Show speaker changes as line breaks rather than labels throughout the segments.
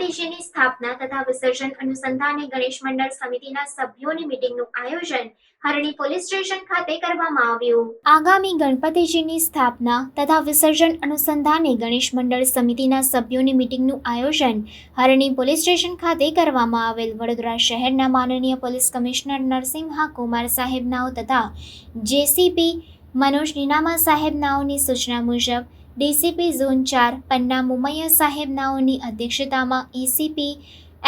ગણપતિજીની સ્થાપના તથા વિસર્જન અનુસંધાને ગણેશ મંડળ સમિતિના સભ્યોની મીટિંગનું આયોજન હરણી પોલીસ સ્ટેશન ખાતે કરવામાં આવ્યું. આગામી ગણપતિજીની સ્થાપના તથા વિસર્જન અનુસંધાને ગણેશ મંડળ સમિતિના સભ્યોની મીટિંગનું આયોજન હરણી પોલીસ સ્ટેશન ખાતે કરવામાં આવેલ વડોદરા શહેરના માનનીય પોલીસ કમિશનર નરસિંહા કુમાર સાહેબનાઓ તથા જેસીપી મનોજ નીનામા સાહેબનાઓની સૂચના મુજબ ડીસીપી ઝોન ચાર પન્ના મુમૈયા સાહેબનાઓની અધ્યક્ષતામાં ACP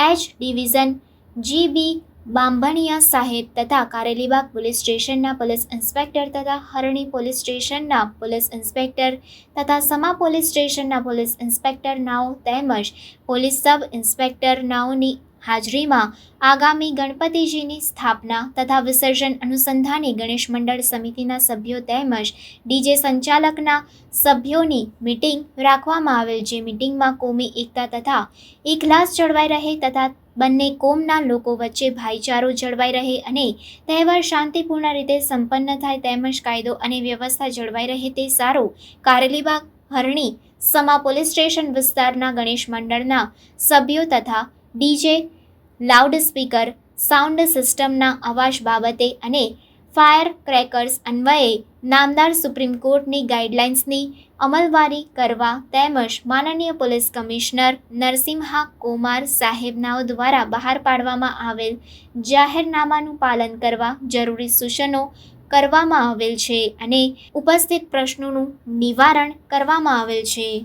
H division GB Bambhaniya સાહેબ તથા કારેલીબાગ પોલીસ સ્ટેશનના પોલીસ ઇન્સ્પેક્ટર તથા હરણી પોલીસ સ્ટેશનના પોલીસ ઇન્સ્પેક્ટર તથા સમા પોલીસ સ્ટેશનના પોલીસ ઇન્સ્પેક્ટર નાઓ તેમજ પોલીસ સબ ઇન્સ્પેક્ટર નાઓની હાજરીમાં આગામી ગણપતિજીની સ્થાપના તથા વિસર્જન અનુસંધાને ગણેશ મંડળ સમિતિના સભ્યો તેમજ ડીજે સંચાલકના સભ્યોની મીટિંગ રાખવામાં આવેલ, જે મિટિંગમાં કોમી એકતા તથા એકલાસ જળવાઈ રહે તથા બંને કોમના લોકો વચ્ચે ભાઈચારો જળવાઈ રહે અને તહેવાર શાંતિપૂર્ણ રીતે સંપન્ન થાય તેમજ કાયદો અને વ્યવસ્થા જળવાઈ રહે તે સારું કારેલીબાગ હરણી સમા પોલીસ સ્ટેશન વિસ્તારના ગણેશ મંડળના સભ્યો તથા ડીજે લાઉડ સ્પીકર સાઉન્ડ સિસ્ટમના અવાજ બાબતે અને ફાયર ક્રેકર્સ અન્વયે નામદાર સુપ્રીમ કોર્ટની ગાઈડલાઇન્સની અમલવારી કરવા તેમજ માનનીય પોલીસ કમિશનર નરસિંહા કુમાર સાહેબનાઓ દ્વારા બહાર પાડવામાં આવેલ જાહેરનામાનું પાલન કરવા જરૂરી સૂચનો કરવામાં આવેલ છે અને ઉપસ્થિત પ્રશ્નોનું નિવારણ કરવામાં આવેલ છે.